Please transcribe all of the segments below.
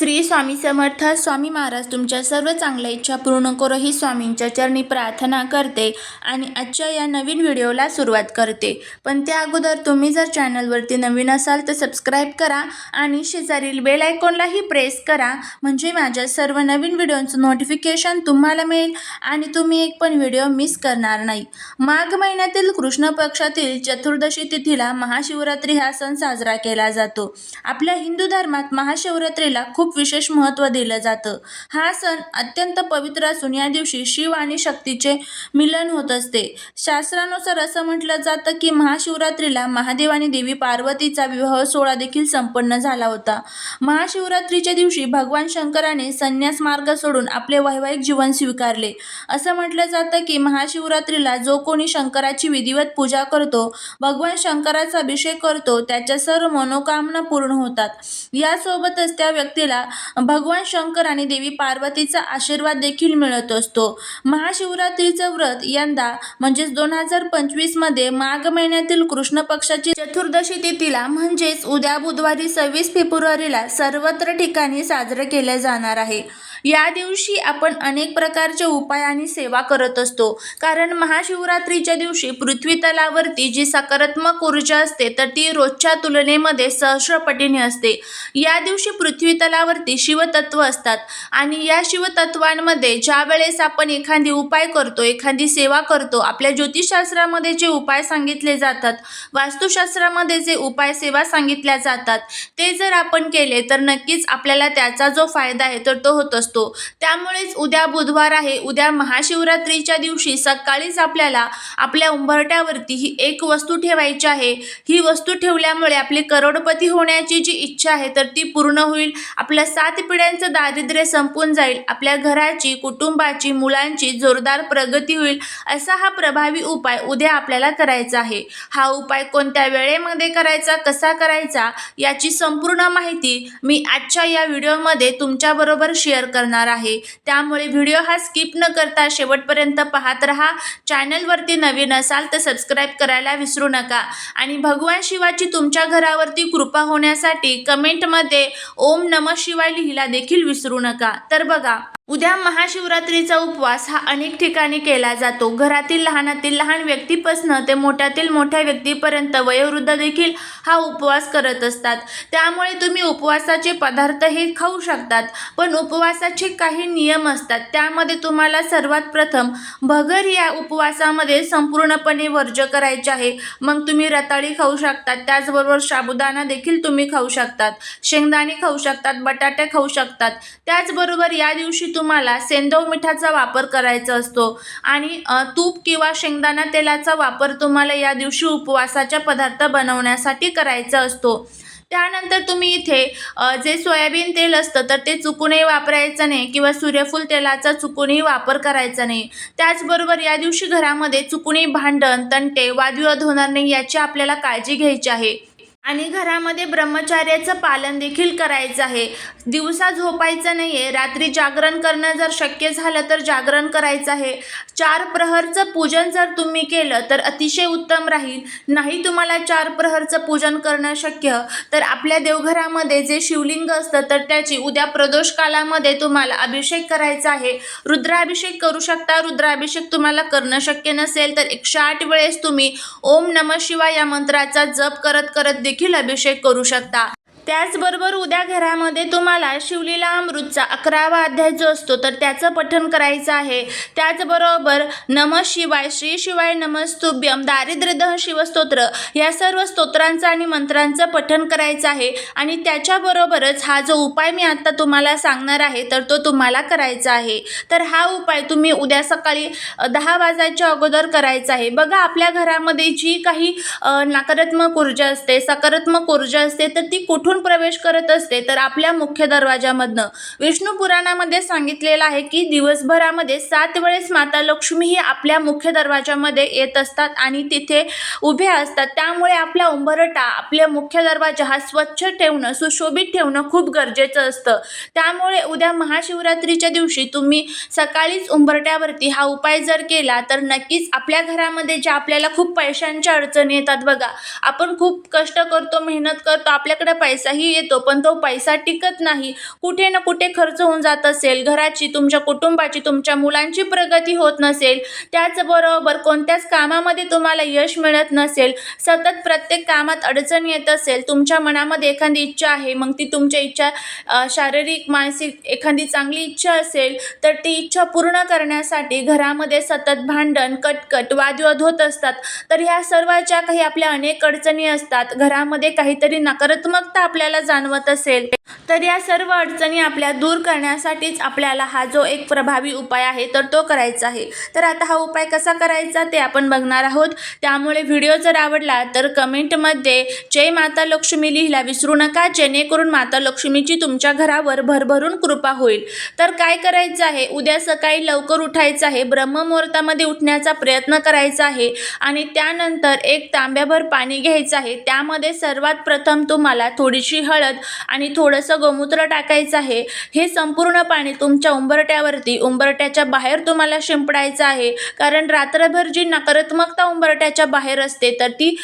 श्री स्वामी समर्थ स्वामी महाराज तुमच्या सर्व चांगल्या इच्छा पूर्ण करो ही स्वामींच्या चरणी प्रार्थना करते आणि आजच्या या नवीन व्हिडिओला सुरुवात करते. पण त्या अगोदर तुम्ही जर चॅनलवरती नवीन असाल तर सबस्क्राईब करा आणि शेजारील बेल आयकॉनलाही प्रेस करा म्हणजे माझ्या सर्व नवीन व्हिडिओचं नोटिफिकेशन तुम्हाला मिळेल आणि तुम्ही एक पण व्हिडिओ मिस करणार नाही. माघ महिन्यातील कृष्ण पक्षातील चतुर्दशी तिथीला महाशिवरात्री हा सण साजरा केला जातो. आपल्या हिंदू धर्मात महाशिवरात्रीला खूप विशेष महत्त्व दिलं जातं. हा सण अत्यंत पवित्र असून या दिवशी शिव आणि शक्तीचे मिलन होत असते. शास्त्रानुसार असं म्हटलं जातं की महाशिवरात्रीला महादेव आणि देवी पार्वतीचा विवाह सोहळा देखील संपन्न झाला होता. महाशिवरात्रीच्या दिवशी भगवान शंकराने संन्यास मार्ग सोडून आपले वैवाहिक जीवन स्वीकारले. असं म्हटलं जातं की महाशिवरात्रीला जो कोणी शंकराची विधिवत पूजा करतो भगवान शंकराचा अभिषेक करतो त्याच्या सर्व मनोकामना पूर्ण होतात. यासोबतच त्या व्यक्तीला भगवान शंकर आणि देवी पार्वतीचा आशीर्वाद देखील मिळत असतो. महाशिवरात्रीचं व्रत यंदा म्हणजेच दोन हजार पंचवीसमध्ये माघ महिन्यातील कृष्ण पक्षाची चतुर्दशी तिथीला म्हणजेच उद्या बुधवारी सव्वीस फेब्रुवारीला सर्वत्र ठिकाणी साजरे केले जाणार आहे. या दिवशी आपण अनेक प्रकारचे उपाय आणि सेवा करत असतो. कारण महाशिवरात्रीच्या दिवशी पृथ्वी तलावरती जी सकारात्मक ऊर्जा असते तर ती रोजच्या तुलनेमध्ये सहस्रपटीने असते. या दिवशी पृथ्वी तलावरती शिवतत्व असतात आणि या शिवतत्वांमध्ये ज्या वेळेस आपण एखादी उपाय करतो एखादी सेवा करतो आपल्या ज्योतिषशास्त्रामध्ये जे उपाय सांगितले जातात वास्तुशास्त्रामध्ये जे उपाय सेवा सांगितल्या जातात ते जर आपण केले तर नक्कीच आपल्याला त्याचा जो फायदा आहे तर तो होत असतो. त्यामुळेच उद्या बुधवार आहे. उद्या महाशिवरात्रीच्या दिवशी सकाळीच आपल्याला आपल्या उंबरट्यावरती ही एक वस्तू ठेवायची आहे. ही वस्तू ठेवल्यामुळे आपली करोडपती होण्याची जी इच्छा आहे तर ती पूर्ण होईल. आपल्या सात पिढ्यांचं दारिद्र्य संपून जाईल. आपल्या घराची कुटुंबाची मुलांची जोरदार प्रगती होईल. असा हा प्रभावी उपाय उद्या आपल्याला करायचा आहे. हा उपाय कोणत्या वेळेमध्ये करायचा कसा करायचा याची संपूर्ण माहिती मी आजच्या या व्हिडिओमध्ये तुमच्याबरोबर शेअर करणार आहे. त्यामुळे व्हिडिओ हा स्किप न करता शेवटपर्यंत पाहत राहा. चॅनलवरती नवीन असाल तर सबस्क्राईब करायला विसरू नका. आणि भगवान शिवाची तुमच्या घरावरती कृपा होण्यासाठी कमेंटमध्ये ओम नम शिवाय लिहिला देखील विसरू नका. तर बघा उद्या महाशिवरात्रीचा उपवास हा अनेक ठिकाणी केला जातो. घरातील लहानातील लहान व्यक्तीपासनं ते मोठ्यातील मोठ्या व्यक्तीपर्यंत वयोवृद्ध देखील हा उपवास करत असतात. त्यामुळे तुम्ही उपवासाचे पदार्थ हे खाऊ शकतात पण उपवासाचे काही नियम असतात. त्यामध्ये तुम्हाला सर्वात प्रथम भगर या उपवासामध्ये संपूर्णपणे वर्ज करायचे आहे. मग तुम्ही रताळी खाऊ शकतात त्याचबरोबर साबुदाणा देखील तुम्ही खाऊ शकतात शेंगदाणे खाऊ शकतात बटाटे खाऊ शकतात. त्याचबरोबर या दिवशी तुम्हाला सेंदव मिठाचा वापर करायचा असतो. आणि तूप किंवा शेंगदाणा तेलाचा वापर तुम्हाला या दिवशी उपवासाच्या पदार्थ बनवण्यासाठी करायचा असतो. त्यानंतर तुम्ही इथे जे सोयाबीन तेल असतं तर ते चुकूनही वापरायचं नाही किंवा सूर्यफूल तेलाचा चुकूनही वापर करायचा नाही. त्याचबरोबर या दिवशी घरामध्ये चुकूनही भांडण तंटे वादविवाद होणार नाही याची आपल्याला काळजी घ्यायची आहे. आणि घरामध्ये ब्रह्मचार्याचं पालन देखील करायचं आहे. दिवसा झोपायचं नाही आहे रात्री जागरण करणं जर शक्य झालं तर जागरण करायचं आहे. चार प्रहरचं पूजन जर तुम्ही केलं तर अतिशय उत्तम राहील. नाही तुम्हाला चार प्रहरचं पूजन करणं शक्य तर आपल्या देवघरामध्ये जे शिवलिंग असतं तर त्याची उद्या प्रदोष कालामध्ये तुम्हाला अभिषेक करायचा आहे. रुद्राभिषेक करू शकता रुद्राभिषेक तुम्हाला करणं शक्य नसेल तर एकशे आठ वेळेस तुम्ही ओम नम शिवाय या मंत्राचा जप करत करत देखील अभिषेक करू शकता. त्याचबरोबर उद्या घरामध्ये तुम्हाला शिवलीला अमृतचा अकरावा अध्याय जो असतो तर त्याचं पठण करायचं आहे. त्याचबरोबर नम शिवाय श्री शिवाय नमस्तुभ्यम दारिद्र्यदह शिवस्तोत्र या सर्व स्तोत्रांचं आणि मंत्रांचं पठण करायचं आहे. आणि त्याच्याबरोबरच हा जो उपाय मी आत्ता तुम्हाला सांगणार आहे तर तो तुम्हाला करायचा आहे. तर हा उपाय तुम्ही उद्या सकाळी दहा वाजायच्या अगोदर करायचा आहे. बघा आपल्या घरामध्ये जी काही नकारात्मक ऊर्जा असते सकारात्मक ऊर्जा असते तर ती कुठून प्रवेश करत असते तर आपल्या मुख्य दरवाजामधनं विष्णू पुराणामध्ये सांगितलेलं आहे की दिवसभरामध्ये सात वेळेस माता लक्ष्मी ही आपल्या मुख्य दरवाजामध्ये येत असतात आणि तिथे उभे असतात. त्यामुळे आपला उंबरटा आपल्या मुख्य दरवाजा हा स्वच्छ ठेवणं सुशोभित ठेवणं खूप गरजेचं असतं. त्यामुळे उद्या महाशिवरात्रीच्या दिवशी तुम्ही सकाळीच उंबरट्यावरती हा उपाय जर केला तर नक्कीच आपल्या घरामध्ये ज्या आपल्याला खूप पैशांच्या अडचणी येतात बघा आपण खूप कष्ट करतो मेहनत करतो आपल्याकडे पैसे पैसाही येतो पण तो पैसा टिकत नाही. कुठे ना कुठे खर्च होऊन जात असेल. घराची तुमच्या कुटुंबाची तुमच्या मुलांची प्रगती होत नसेल. त्याचबरोबर कोणत्याच कामामध्ये तुम्हाला यश मिळत नसेल. सतत प्रत्येक कामात अडचण येत असेल. तुमच्या मनामध्ये एखादी इच्छा आहे मग ती तुमच्या इच्छा शारीरिक मानसिक एखादी चांगली इच्छा असेल तर ती इच्छा पूर्ण करण्यासाठी घरामध्ये सतत भांडण कटकट वादविवाद होत असतात. तर ह्या सर्वाच्या काही आपल्या अनेक अडचणी असतात. घरामध्ये काहीतरी नकारात्मकता आपल्याला जाणवत असेल तर या सर्व अडचणी आपल्या दूर करण्यासाठीच आपल्याला हा जो एक प्रभावी उपाय आहे तर तो करायचा आहे. तर आता हा उपाय कसा करायचा ते आपण बघणार आहोत. त्यामुळे व्हिडिओ जर आवडला तर कमेंटमध्ये जय माता लक्ष्मी लिहिला विसरू नका. जेणेकरून माता लक्ष्मीची तुमच्या घरावर भरभरून कृपा होईल. तर काय करायचं आहे? उद्या सकाळी लवकर उठायचं आहे. ब्रह्ममुहूर्तामध्ये उठण्याचा प्रयत्न करायचा आहे. आणि त्यानंतर एक तांब्याभर पाणी घ्यायचं आहे. त्यामध्ये सर्वात प्रथम तुम्हाला थोडी थोडीशी हळद आणि थोडंसं गोमूत्र टाकायचं आहे. हे संपूर्ण पाणी तुमच्या उंबरट्यावरती उंबरट्याच्या बाहेर तुम्हाला शिंपडायचं आहे. कारण रात्रभर जी नकारात्मकता उंबरट्याच्या बाहेर असते तर ती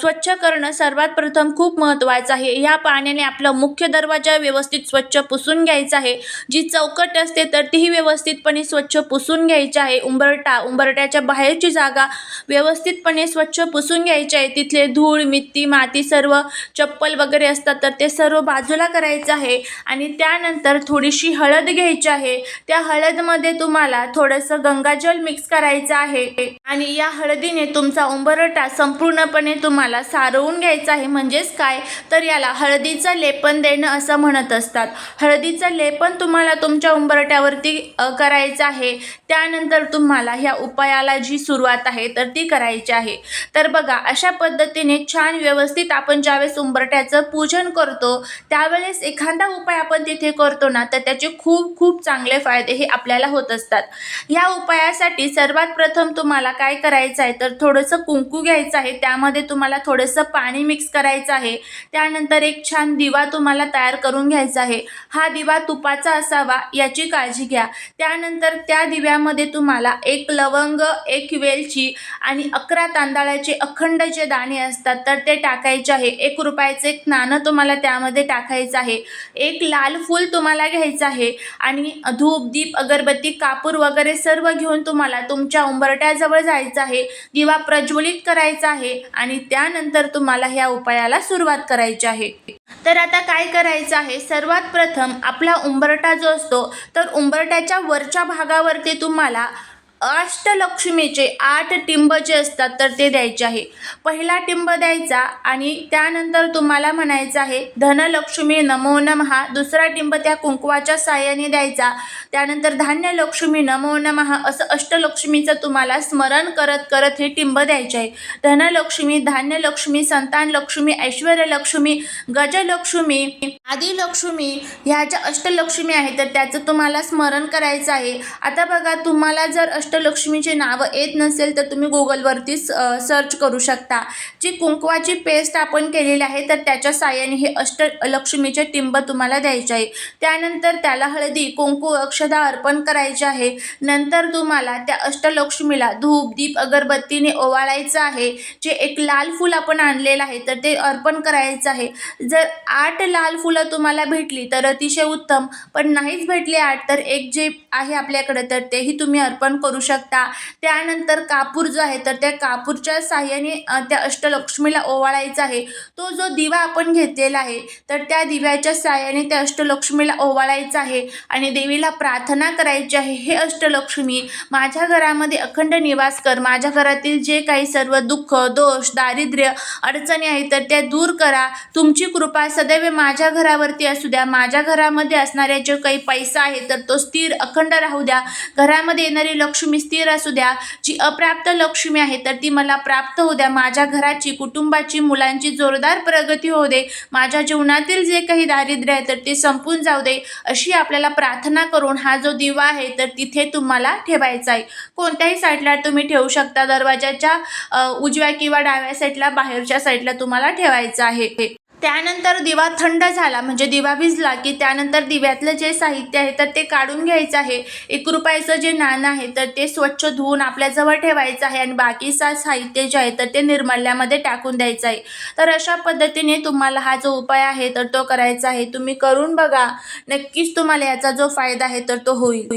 स्वच्छ करणं सर्वात प्रथम खूप महत्त्वाचं आहे. ह्या पाण्याने आपला मुख्य दरवाजा व्यवस्थित स्वच्छ पुसून घ्यायचा आहे. जी चौकट असते तर तीही व्यवस्थितपणे स्वच्छ पुसून घ्यायची आहे. उंबरटा उंबरट्याच्या बाहेरची जागा व्यवस्थितपणे स्वच्छ पुसून घ्यायची आहे. तिथले धूळ मिट्टी माती सर्व चप्पल वगैरे असतात तर ते सर्व बाजूला करायचं आहे. आणि त्यानंतर थोडीशी हळद घ्यायची आहे. त्या हळदमध्ये तुम्हाला थोडंसं गंगाजल मिक्स करायचं आहे. आणि या हळदीने तुमचा उंबरटा संपूर्णपणे तुम्हाला सारवून घ्यायचा आहे. म्हणजेच काय? तर याला हळदीचं लेपन देणं असं म्हणत असतात. हळदीचं लेपन तुम्हाला तुमच्या उंबरट्यावरती करायचं आहे. त्यानंतर तुम्हाला ह्या उपायाला जी सुरुवात आहे तर ती करायची आहे. तर बघा अशा पद्धतीने छान व्यवस्थित आपण ज्यावेळेस उंबरट्याचं पूजन करतो त्यावेळेस एखादा उपाय आपण तिथे करतो ना तर त्याचे खूप खूप चांगले फायदे हे आपल्याला होत असतात. ह्या उपायासाठी सर्वात प्रथम तुम्हाला काय करायचं आहे तर थोडंसं कुंकू घ्यायचं आहे त्यामध्ये तुम्हाला थोडंसं पाणी मिक्स करायचं आहे. त्यानंतर एक छान दिवा तुम्हाला तयार करून घ्यायचा आहे. हा दिवा तुपाचा असावा याची काळजी घ्या. त्यानंतर त्या दिव्यामध्ये तुम्हाला एक लवंग एक वेलची आणि अकरा तांदळाचे अखंड जे दाणे असतात तर ते टाकायचे आहे. एक रुपयाचे एक नाणं तुम्हाला त्यामध्ये टाकायचं आहे. एक लाल फूल तुम्हाला घ्यायचं आहे. आणि धूप दीप अगरबत्ती कापूर वगैरे सर्व घेऊन तुम्हाला तुमच्या उंबरट्याजवळ जायचं आहे. दिवा प्रज्वलित करायचा आहे आणि त्यानंतर तुम्हाला ह्या उपायाला सुरुवात करायची आहे. तर आता काय करायचं आहे? सर्वात प्रथम आपला उंबरटा जो असतो तर उंबरट्याच्या वरच्या भागावरती तुम्हाला अष्टलक्ष्मीचे आठ टिंब जे असतात तर ते द्यायचे आहे. पहिला टिंब द्यायचा आणि त्यानंतर तुम्हाला म्हणायचं आहे धनलक्ष्मी नमो नमहा दुसरा टिंब त्या कुंकवाच्या साह्याने द्यायचा. त्यानंतर धान्यलक्ष्मी नमो नमहा असं अष्टलक्ष्मीचं तुम्हाला स्मरण करत करत हे टिंब द्यायचे आहे. धनलक्ष्मी धान्यलक्ष्मी संतान लक्ष्मी गजलक्ष्मी आदिलक्ष्मी ह्या ज्या अष्टलक्ष्मी आहेत तर त्याचं तुम्हाला स्मरण करायचं आहे. आता बघा तुम्हाला जर अष्ट अष्टलक्ष्मीचे नावं येत नसेल तर तुम्ही गुगलवरती सर्च करू शकता. जी कुंकवाची पेस्ट आपण केलेली आहे तर त्याच्या साह्याने हे अष्टलक्ष्मीचे टिंब तुम्हाला द्यायचे आहे. त्यानंतर त्याला हळदी कुंकू अक्षदा अर्पण करायचे आहे. नंतर तुम्हाला त्या अष्टलक्ष्मीला धूप दीप अगरबत्तीने ओवाळायचं आहे. जे एक लाल फूल आपण आणलेलं आहे तर ते अर्पण करायचं आहे. जर आठ लाल फुलं तुम्हाला भेटली तर अतिशय उत्तम. पण नाहीच भेटली आठ तर एक जे आहे आपल्याकडे तर तेही तुम्ही अर्पण करू शकता. त्यानंतर कापूर जो आहे तर त्या कापूरच्या साह्याने त्या अष्टलक्ष्मीला ओवाळायचा आहे. तो जो दिवा आपण घेतलेला आहे तर त्या दिव्याच्या साह्याने त्या अष्टलक्ष्मीला ओवाळायचा आहे आणि देवीला प्रार्थना करायची आहे हे अष्टलक्ष्मी माझ्या घरामध्ये अखंड निवास कर. माझ्या घरातील जे काही सर्व दुःख दोष दारिद्र्य अडचणी आहेत तर त्या दूर करा. तुमची कृपा सदैव माझ्या घरावरती असू द्या. माझ्या घरामध्ये असणाऱ्या जो काही पैसा आहे तर तो स्थिर अखंड राहू द्या. घरामध्ये येणारी लक्ष्मी लक्ष्मी स्थिर असू द्या जी अप्राप्त लक्ष्मी आहे तर ती मला प्राप्त होऊ द्या. माझ्या घराची कुटुंबाची मुलांची जोरदार प्रगती होऊ दे. माझ्या जीवनातील जे काही दारिद्र्य आहे तर ते संपून जाऊ दे. अशी आपल्याला प्रार्थना करून हा जो दिवा आहे तर तिथे तुम्हाला ठेवायचा आहे. कोणत्याही साईडला तुम्ही ठेवू शकता. दरवाजाच्या उजव्या किंवा डाव्या साईडला बाहेरच्या साईडला तुम्हाला ठेवायचं आहे. त्यानंतर दिवा थंड झाला. म्हणजे दिवा भिजला की त्यानंतर दिव्यातलं जे साहित्य आहे तर ते काढून घ्यायचं आहे. एक रुपयाचं जे नाणं आहे तर ते स्वच्छ धुवून आपल्याजवळ ठेवायचं आहे आणि बाकीचा साहित्य जे आहे तर ते निर्मल्यामध्ये टाकून द्यायचं आहे. तर अशा पद्धतीने तुम्हाला हा जो उपाय आहे तर तो करायचा आहे. तुम्ही करून बघा. नक्कीच तुम्हाला याचा जो फायदा आहे तर तो होईल.